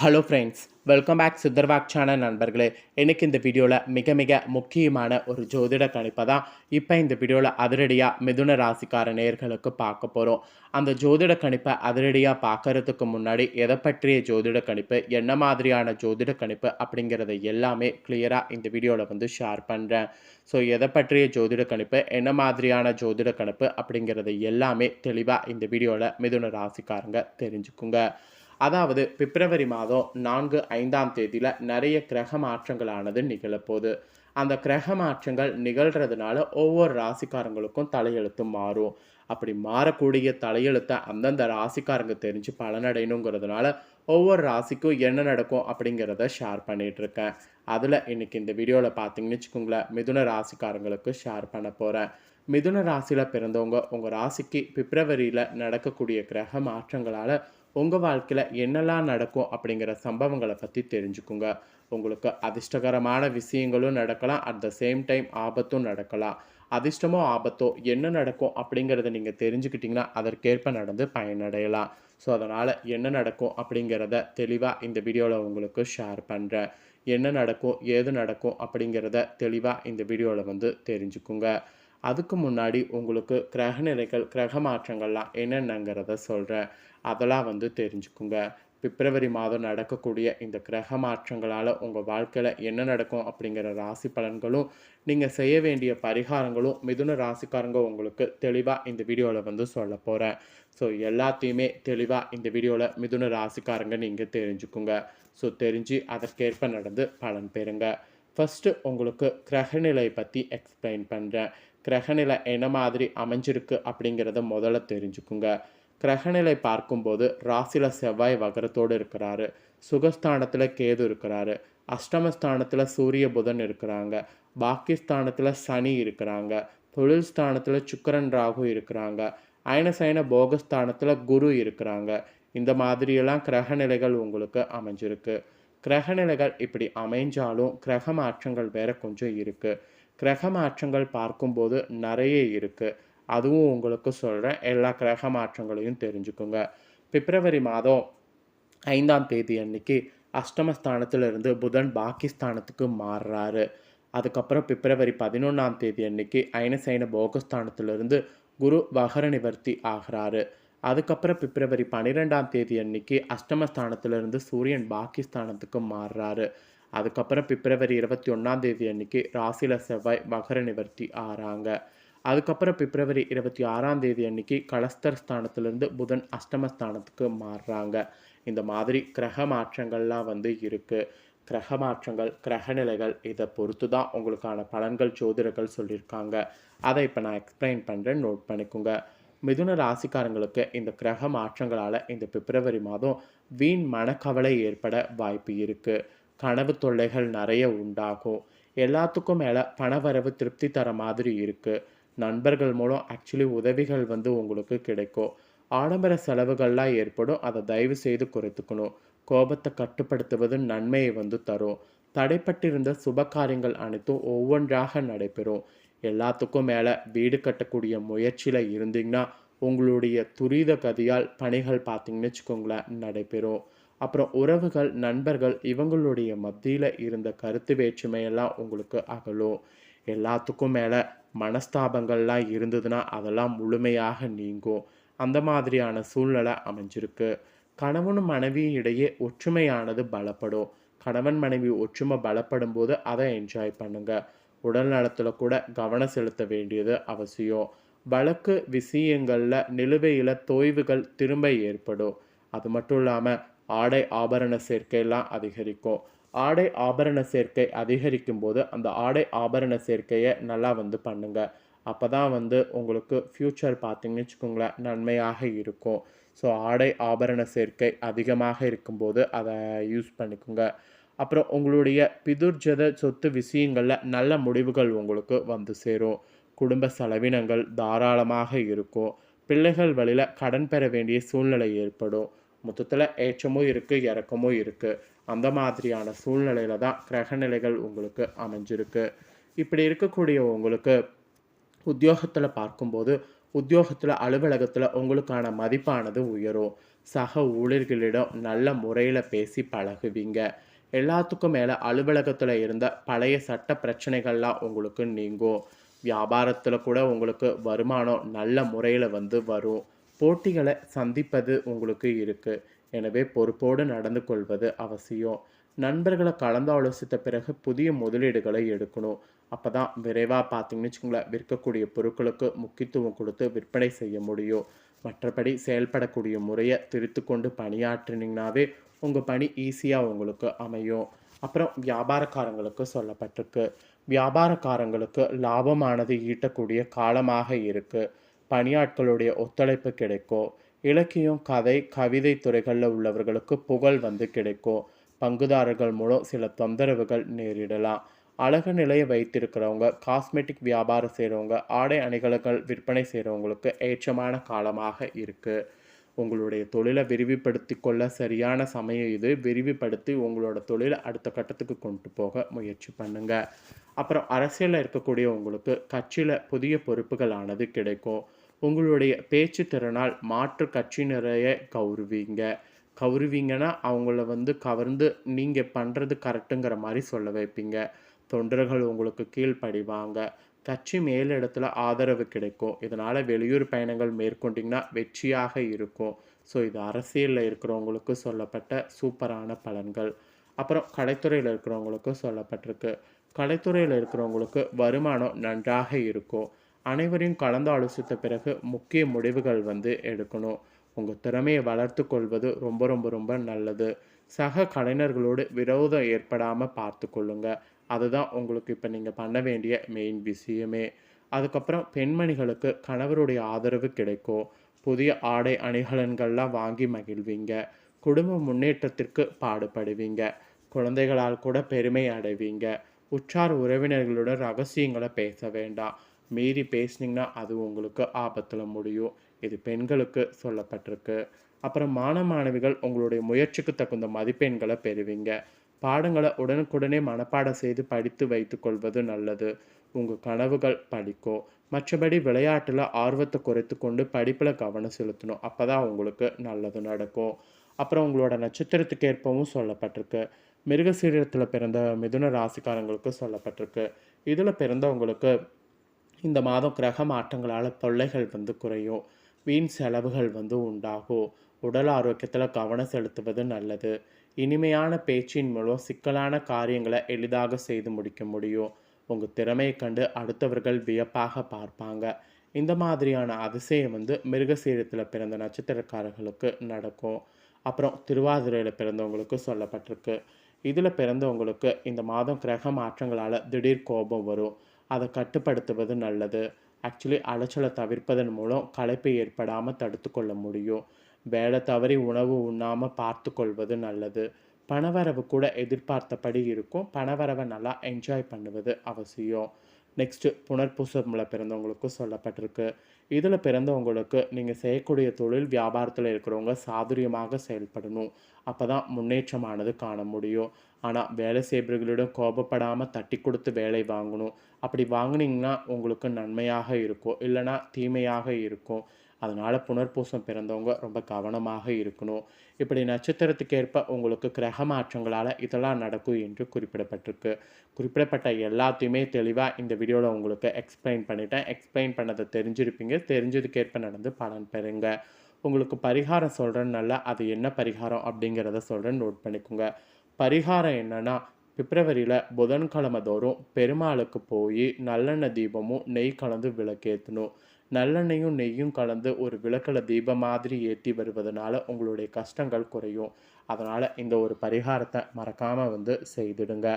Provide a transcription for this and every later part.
Hello friends welcome back சித்தர்வாக் channel நண்பர்களே. எனக்கு இந்த வீடியோவில் மிக மிக முக்கியமான ஒரு ஜோதிட கணிப்பை தான் இப்போ இந்த வீடியோவில் அதிரடியாக மிதுன ராசிக்கார நேர்களுக்கு பார்க்க போகிறோம் அந்த ஜோதிட கணிப்பை அதிரடியாக பார்க்கறதுக்கு முன்னாடி எதை பற்றிய ஜோதிட கணிப்பு என்ன மாதிரியான ஜோதிட கணிப்பு அப்படிங்கிறத எல்லாமே கிளியராக இந்த வீடியோவில் வந்து ஷேர் பண்ணுறேன் ஸோ எதை பற்றிய ஜோதிட கணிப்பு என்ன மாதிரியான ஜோதிட கணிப்பு அப்படிங்கிறத எல்லாமே தெளிவாக இந்த வீடியோவில் மிதுன ராசிக்காரங்க தெரிஞ்சுக்குங்க. அதாவது பிப்ரவரி மாதம் நான்கு ஐந்தாம் தேதியில் நிறைய கிரக மாற்றங்களானது நிகழப்போகுது. அந்த கிரக மாற்றங்கள் நிகழ்கிறதுனால ஒவ்வொரு ராசிக்காரங்களுக்கும் தலையெழுத்து மாறும். அப்படி மாறக்கூடிய தலையெழுத்தை அந்தந்த ராசிக்காரங்க தெரிஞ்சு பலனடையணுங்கிறதுனால ஒவ்வொரு ராசிக்கும் என்ன நடக்கும் அப்படிங்கிறத ஷேர் பண்ணிகிட்ருக்கேன் இருக்கேன் அதில் இன்றைக்கி இந்த வீடியோவில் பார்த்தீங்கன்னு வச்சுக்கோங்களேன் மிதுன ராசிக்காரங்களுக்கு ஷேர் பண்ண போகிறேன் மிதுன ராசியில் பிறந்தவங்க உங்கள் ராசிக்கு பிப்ரவரியில் நடக்கக்கூடிய கிரக மாற்றங்களால் உங்கள் வாழ்க்கையில் என்னெல்லாம் நடக்கும் அப்படிங்கிற சம்பவங்களை பற்றி தெரிஞ்சுக்குங்க. உங்களுக்கு அதிர்ஷ்டகரமான விஷயங்களும் நடக்கலாம். அட் த சேம் டைம் ஆபத்தும் நடக்கலாம். அதிர்ஷ்டமோ ஆபத்தோ என்ன நடக்கும் அப்படிங்கிறத நீங்கள் தெரிஞ்சுக்கிட்டிங்கன்னா அதற்கேற்ப நடந்து பயனடையலாம். ஸோ அதனால் என்ன நடக்கும் அப்படிங்கிறத தெளிவாக இந்த வீடியோவில் உங்களுக்கு ஷேர் பண்ணுறேன் என்ன நடக்கும் ஏது நடக்கும் அப்படிங்கிறத தெளிவாக இந்த வீடியோவில் வந்து தெரிஞ்சுக்குங்க. அதுக்கு முன்னாடி உங்களுக்கு கிரக நிலைகள் கிரக மாற்றங்கள்லாம் என்னென்னங்கிறத சொல்கிறேன் அதெல்லாம் வந்து தெரிஞ்சுக்குங்க. பிப்ரவரி மாதம் நடக்கக்கூடிய இந்த கிரக மாற்றங்களால் உங்கள் வாழ்க்கையில் என்ன நடக்கும் அப்படிங்கிற ராசி பலன்களும் நீங்கள் செய்ய வேண்டிய பரிகாரங்களும் மிதுன ராசிக்காரங்க உங்களுக்கு தெளிவாக இந்த வீடியோவில் வந்து சொல்ல போகிறேன் ஸோ எல்லாத்தையுமே தெளிவாக இந்த வீடியோவில் மிதுன ராசிக்காரங்க நீங்கள் தெரிஞ்சுக்குங்க. ஸோ தெரிஞ்சு அதற்கேற்ப நடந்து பலன் பெறுங்க. ஃபஸ்ட்டு உங்களுக்கு கிரகநிலை பற்றி எக்ஸ்பிளைன் பண்ணுறேன் கிரகநிலை என்ன மாதிரி அமைஞ்சிருக்கு அப்படிங்கிறத முதல்ல தெரிஞ்சுக்குங்க. கிரகநிலை பார்க்கும்போது ராசியில் செவ்வாய் வகரத்தோடு இருக்கிறாரு. சுகஸ்தானத்தில் கேது இருக்கிறாரு. அஷ்டமஸ்தானத்தில் சூரிய புதன் இருக்கிறாங்க. பாக்கிஸ்தானத்தில் சனி இருக்கிறாங்க. தொழில் ஸ்தானத்தில் சுக்கரன் ராகு இருக்கிறாங்க. அயனசைன போகஸ்தானத்தில் குரு இருக்கிறாங்க. இந்த மாதிரியெல்லாம் கிரகநிலைகள் உங்களுக்கு அமைஞ்சிருக்கு. கிரகநிலைகள் இப்படி அமைஞ்சாலும் கிரக மாற்றங்கள் வேற கொஞ்சம் இருக்குது கிரக மாற்றங்கள் பார்க்கும்போது நிறைய இருக்குது அதுவும் உங்களுக்கு சொல்கிறேன் எல்லா கிரக மாற்றங்களையும் தெரிஞ்சுக்குங்க. பிப்ரவரி மாதம் ஐந்தாம் தேதி அன்னைக்கு அஷ்டமஸ்தானத்திலிருந்து புதன் பாகிஸ்தானத்துக்கு மாறுறாரு. அதுக்கப்புறம் பிப்ரவரி பதினொன்றாம் தேதி அன்னைக்கு ஐனசைன போகஸ்தானத்திலிருந்து குரு வகர நிவர்த்தி ஆகிறாரு. அதுக்கப்புறம் பிப்ரவரி பன்னிரெண்டாம் தேதி அன்னைக்கு அஷ்டமஸ்தானத்திலிருந்து சூரியன் பாகிஸ்தானத்துக்கு மாறுறாரு. அதுக்கப்புறம் பிப்ரவரி இருபத்தி ஒன்றாம் தேதி அன்னைக்கு ராசியில் செவ்வாய் மகர நிவர்த்தி ஆறாங்க. அதுக்கப்புறம் பிப்ரவரி இருபத்தி ஆறாம் தேதி அன்னைக்கு கலஸ்தர் ஸ்தானத்திலிருந்து புதன் அஷ்டமஸ்தானத்துக்கு மாறுறாங்க. இந்த மாதிரி கிரக மாற்றங்கள்லாம் வந்து இருக்குது கிரக மாற்றங்கள் கிரகநிலைகள் இதை பொறுத்து தான் உங்களுக்கான பலன்கள் ஜோதிடர்கள் சொல்லியிருக்காங்க. அதை இப்போ நான் எக்ஸ்பிளைன் பண்ணுறேன் நோட் பண்ணிக்கோங்க. மிதுன ராசிக்காரங்களுக்கு இந்த கிரக மாற்றங்களால் இந்த பிப்ரவரி மாதம் வீண் மனக்கவலை ஏற்பட வாய்ப்பு இருக்குது கனவு தொல்லைகள் நிறைய உண்டாகும். எல்லாத்துக்கும் மேலே பணவரவு திருப்தி தர மாதிரி இருக்குது நண்பர்கள் மூலம் ஆக்சுவலி உதவிகள் வந்து உங்களுக்கு கிடைக்கும். ஆடம்பர செலவுகள்லாம் ஏற்படும். அதை தயவு செய்து குறைத்துக்கணும். கோபத்தை கட்டுப்படுத்துவது நன்மையை வந்து தரும். தடைப்பட்டிருந்த சுப காரியங்கள் அனைத்தும் ஒவ்வொன்றாக நடைபெறும். எல்லாத்துக்கும் மேலே வீடு கட்டக்கூடிய முயற்சியில் இருந்தீங்கன்னா உங்களுடைய துரித கதியால் பணிகள் பார்த்தீங்கன்னு வச்சுக்கோங்களேன் நடைபெறும். அப்புறம் உறவுகள் நண்பர்கள் இவங்களுடைய மத்தியில் இருந்த கருத்து வேற்றுமையெல்லாம் உங்களுக்கு அகலும். எல்லாத்துக்கும் மேலே மனஸ்தாபங்கள்லாம் இருந்ததுன்னா அதெல்லாம் முழுமையாக நீங்கும். அந்த மாதிரியான சூழ்நிலை அமைஞ்சிருக்கு. கணவனும் மனைவியும் இடையே ஒற்றுமையானது பலப்படும். கணவன் மனைவி ஒற்றுமை பலப்படும் போது அதை என்ஜாய் பண்ணுங்க. உடல் நலத்தில் கூட கவனம் செலுத்த வேண்டியது அவசியம். வழக்கு விஷயங்களில் நிலுவையில் தொய்வுகள் திரும்ப ஏற்படும். அது மட்டும் இல்லாமல் ஆடை ஆபரண சேர்க்கையெல்லாம் அதிகரிக்கும். ஆடை ஆபரண சேர்க்கை அதிகரிக்கும் போது அந்த ஆடை ஆபரண சேர்க்கையை நல்லா வந்து பண்ணுங்க. அப்போ தான் வந்து உங்களுக்கு ஃப்யூச்சர் பார்த்தீங்கன்னு வச்சுக்கோங்களேன் நன்மையாக இருக்கும். ஸோ ஆடை ஆபரண சேர்க்கை அதிகமாக இருக்கும்போது அதை யூஸ் பண்ணிக்கோங்க. அப்புறம் உங்களுடைய பிதுர்ஜத சொத்து விஷயங்களில் நல்ல முடிவுகள் உங்களுக்கு வந்து சேரும். குடும்ப செலவினங்கள் தாராளமாக இருக்கும். பிள்ளைகள் வழியில் கடன் பெற வேண்டிய சூழ்நிலை ஏற்படும். மொத்தத்தில் ஏற்றமும் இருக்குது இறக்கமும் இருக்குது அந்த மாதிரியான சூழ்நிலையில தான் கிரகநிலைகள் உங்களுக்கு அமைஞ்சிருக்கு. இப்படி இருக்கக்கூடிய உங்களுக்கு உத்தியோகத்தில் பார்க்கும்போது உத்தியோகத்தில் அலுவலகத்தில் உங்களுக்கான மதிப்பானது உயரும். சக ஊழியர்களிடம் நல்ல முறையில் பேசி பழகுவீங்க. எல்லாத்துக்கும் மேலே அலுவலகத்தில் இருந்த பழைய சட்ட பிரச்சனைகள்லாம் உங்களுக்கு நீங்கும். வியாபாரத்தில் கூட உங்களுக்கு வருமானம் நல்ல முறையில் வந்து வரும். போட்டிகளை சந்திப்பது உங்களுக்கு இருக்குது எனவே பொறுப்போடு நடந்து கொள்வது அவசியம். நண்பர்களை கலந்து ஆலோசித்த பிறகு புதிய முதலீடுகளை எடுக்கணும். அப்போ தான் விரைவாக பார்த்தீங்கன்னு வச்சுக்கோங்களேன் விற்கக்கூடிய பொருட்களுக்கு முக்கியத்துவம் கொடுத்து விற்பனை செய்ய முடியும். மற்றபடி செயல்படக்கூடிய முறையை திருத்து கொண்டு பணியாற்றினீங்கனாவே உங்கள் பணி ஈஸியாக உங்களுக்கு அமையும். அப்புறம் வியாபாரக்காரங்களுக்கு சொல்லப்பட்டிருக்கு. வியாபாரக்காரங்களுக்கு லாபமானது ஈட்டக்கூடிய காலமாக இருக்குது பணியாட்களுடைய ஒத்துழைப்பு கிடைக்கும் இலக்கியம் கதை கவிதை துறைகளில் உள்ளவர்களுக்கு புகழ் வந்து கிடைக்கும் பங்குதாரர்கள் மூலம் சில தொந்தரவுகள் நேரிடலாம். அழகு நிலையை வைத்திருக்கிறவங்க காஸ்மெட்டிக் வியாபாரம் செய்கிறவங்க ஆடை அணிகலன்கள் விற்பனை செய்கிறவங்களுக்கு ஏற்றமான காலமாக இருக்குது உங்களுடைய தொழிலை விரிவுபடுத்தி கொள்ள சரியான சமயம் இது. விரிவுபடுத்தி உங்களோட தொழிலை அடுத்த கட்டத்துக்கு கொண்டு போக முயற்சி பண்ணுங்கள் அப்புறம் அரசியலில் இருக்கக்கூடிய உங்களுக்கு கட்சியில் புதிய பொறுப்புகளானது கிடைக்கும். உங்களுடைய பேச்சு திறனால் மாற்று கட்சியினரைய கௌரவிங்க கௌரவிங்கன்னா அவங்கள வந்து கவர்ந்து நீங்கள் பண்ணுறது கரெக்டுங்கிற மாதிரி சொல்ல வைப்பீங்க. தொண்டர்கள் உங்களுக்கு கீழ்ப்படிவாங்க. கட்சி மேலிடத்தில் ஆதரவு கிடைக்கும். இதனால் வெளியூர் பயணங்கள் மேற்கொண்டிங்கன்னா வெற்றியாக இருக்கும். ஸோ இது அரசியலில் இருக்கிறவங்களுக்கு சொல்லப்பட்ட சூப்பரான பலன்கள். அப்புறம் கலைத்துறையில் இருக்கிறவங்களுக்கு சொல்லப்பட்டிருக்கு. கலைத்துறையில் இருக்கிறவங்களுக்கு வருமானம் நன்றாக இருக்கும். அனைவரையும் கலந்து ஆலோசித்த பிறகு முக்கிய முடிவுகள் வந்து எடுக்கணும். உங்கள் திறமையை வளர்த்து கொள்வது ரொம்ப ரொம்ப ரொம்ப நல்லது. சக கலைஞர்களோடு விரோதம் ஏற்படாமல் பார்த்து கொள்ளுங்க. அதுதான் உங்களுக்கு இப்போ நீங்கள் பண்ண வேண்டிய மெயின் விஷயமே. அதுக்கப்புறம் பெண்மணிகளுக்கு கணவருடைய ஆதரவு கிடைக்கும். புதிய ஆடை அணிகலன்கள்லாம் வாங்கி மகிழ்வீங்க. குடும்ப முன்னேற்றத்திற்கு பாடுபடுவீங்க. குழந்தைகளால் கூட பெருமை அடைவீங்க. உற்றார் உறவினர்களுடன் ரகசியங்களை பேச வேண்டாம். மீறி பேசுனீங்கன்னா அது உங்களுக்கு ஆபத்தில் முடியும். இது பெண்களுக்கு சொல்லப்பட்டிருக்கு. அப்புறம் மாணவ மாணவிகள் உங்களுடைய முயற்சிக்கு தகுந்த மதிப்பெண்களை பெறுவீங்க. பாடங்களை உடனுக்குடனே மனப்பாடம் செய்து படித்து வைத்துக்கொள்வது நல்லது. உங்கள் கனவுகள் படிக்கும். மற்றபடி விளையாட்டில் ஆர்வத்தை குறைத்து கொண்டு படிப்பில் கவனம் செலுத்தணும். அப்போ தான் உங்களுக்கு நல்லது நடக்கும். அப்புறம் உங்களோட நட்சத்திரத்துக்கு ஏற்பவும் சொல்லப்பட்டிருக்கு. மிருகசீரத்தில் பிறந்த மிதுன ராசிக்காரங்களுக்கு சொல்லப்பட்டிருக்கு. இதில் பிறந்தவங்களுக்கு இந்த மாதம் கிரக மாற்றங்களால் தொல்லைகள் வந்து குறையும் வீண் செலவுகள் வந்து உண்டாகும் உடல் ஆரோக்கியத்தில் கவனம் செலுத்துவது நல்லது. இனிமையான பேச்சின் மூலம் சிக்கலான காரியங்களை எளிதாக செய்து முடிக்க முடியும். உங்கள் திறமையை கண்டு அடுத்தவர்கள் வியப்பாக பார்ப்பாங்க. இந்த மாதிரியான அதிசயம் வந்து மிருகசீரத்தில் பிறந்த நட்சத்திரக்காரர்களுக்கு நடக்கும். அப்புறம் திருவாதிரையில் பிறந்தவங்களுக்கு சொல்லப்பட்டிருக்கு. இதில் பிறந்தவங்களுக்கு இந்த மாதம் கிரக மாற்றங்களால் திடீர் கோபம் வரும். அதை கட்டுப்படுத்துவது நல்லது. ஆக்சுவலி அலைச்சலை தவிர்ப்பதன் மூலம் களைப்பு ஏற்படாமல் தடுத்து கொள்ள முடியும். வேலை தவறி உணவு உண்ணாமல் பார்த்து கொள்வது நல்லது. பணவரவு கூட எதிர்பார்த்தபடி இருக்கும். பணவரவை நல்லா என்ஜாய் பண்ணுவது அவசியம். நெக்ஸ்ட்டு புனர்பூசமில் பிறந்தவங்களுக்கும் சொல்லப்பட்டிருக்கு. இதில் பிறந்தவங்களுக்கு நீங்கள் செய்யக்கூடிய தொழில் வியாபாரத்தில் இருக்கிறவங்க சாதுரியமாக செயல்படணும். அப்போ தான் முன்னேற்றமானது காண முடியும். ஆனால் வேலை செய்பவர்களிடம் கோபப்படாமல் தட்டி கொடுத்து வேலை வாங்கணும். அப்படி வாங்கினீங்கன்னா உங்களுக்கு நன்மையாக இருக்கும். இல்லைனா தீமையாக இருக்கும். அதனால் புனர்பூசம் பிறந்தவங்க ரொம்ப கவனமாக இருக்கணும். இப்படி நட்சத்திரத்துக்கு ஏற்ப உங்களுக்கு கிரக மாற்றங்களால் இதெல்லாம் நடக்கும் என்று குறிப்பிடப்பட்டிருக்கு. குறிப்பிடப்பட்ட எல்லாத்தையுமே தெளிவாக இந்த வீடியோவில் உங்களுக்கு எக்ஸ்பிளைன் பண்ணிட்டேன். எக்ஸ்பிளைன் பண்ணதை தெரிஞ்சிருப்பீங்க. தெரிஞ்சதுக்கேற்ப நடந்து பலன் பெறுங்க. உங்களுக்கு பரிகாரம் சொல்கிறேன்னால அது என்ன பரிகாரம் அப்படிங்கிறத சொல்கிறேன் நோட் பண்ணிக்கோங்க. பரிகாரம் என்னென்னா பிப்ரவரியில் புதன்கிழமை தோறும் பெருமாளுக்கு போய் நல்லெண்ணெய் தீபமும் நெய் கலந்து விளக்கேற்றணும் நல்லெண்ணெயும் நெய்யும் கலந்து ஒரு விளக்கில் தீபம் மாதிரி ஏற்றி வருவதனால உங்களுடைய கஷ்டங்கள் குறையும். அதனால் இந்த ஒரு பரிகாரத்தை மறக்காமல் வந்து செய்திடுங்க.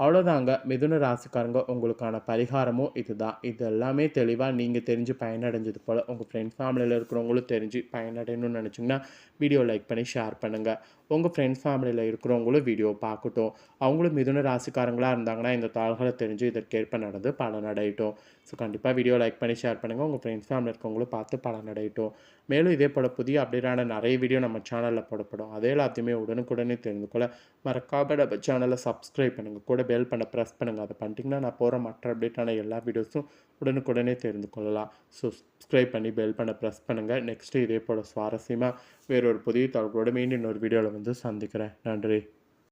அவ்வளோதாங்க மிதுன ராசிக்காரங்க உங்களுக்கான பரிகாரமும் இதுதான். இது எல்லாமே தெளிவாக நீங்கள் தெரிஞ்சு பயனடைஞ்சது போல் உங்கள் ஃப்ரெண்ட்ஸ் ஃபேமிலியில் இருக்கிறவங்களும் தெரிஞ்சு பயனடையணும்னு நினச்சிங்கன்னா வீடியோ லைக் பண்ணி ஷேர் பண்ணுங்கள் உங்கள் ஃப்ரெண்ட்ஸ் ஃபேமிலியில் இருக்கிறவங்களும் வீடியோ பார்க்கட்டும். அவங்களும் மிதுன ராசிக்காரங்களாக இருந்தாங்கன்னா இந்த தாள்களை தெரிஞ்சு இதற்கேற்ப நடந்து பலனடையட்டும். ஸோ கண்டிப்பாக வீடியோ லைக் பண்ணி ஷேர் பண்ணுங்கள் உங்கள் ஃப்ரெண்ட்ஸ் ஃபேமிலி இருக்கவங்களும் பார்த்து பலனடையட்டும். மேலும் இதே போல் புதிய அப்டேட்டான நிறைய வீடியோ நம்ம சேனலில் போடப்படும். அதே எல்லாத்தையுமே உடனுக்குடனே தெரிந்து கொள்ள மறக்காம நம்ம சேனலை சப்ஸ்கிரைப் பண்ணுங்கள் கூட பெல் பண்ண ப்ரெஸ் பண்ணுங்கள் அதை பண்ணிட்டீங்கன்னா நான் போகிற மற்ற அப்டேட்டான எல்லா வீடியோஸும் உடனுக்குடனே தெரிந்து கொள்ளலாம். ஸோ சப்ஸ்கிரைப் பண்ணி பெல் பண்ண ப்ரெஸ் பண்ணுங்கள் நெக்ஸ்ட்டு இதே போல் சுவாரஸ்யமாக வேறொரு புதிய தகவலோடு மீண்டும் இன்னொரு வீடியோவில் வந்து சந்திக்கிறேன். நன்றி.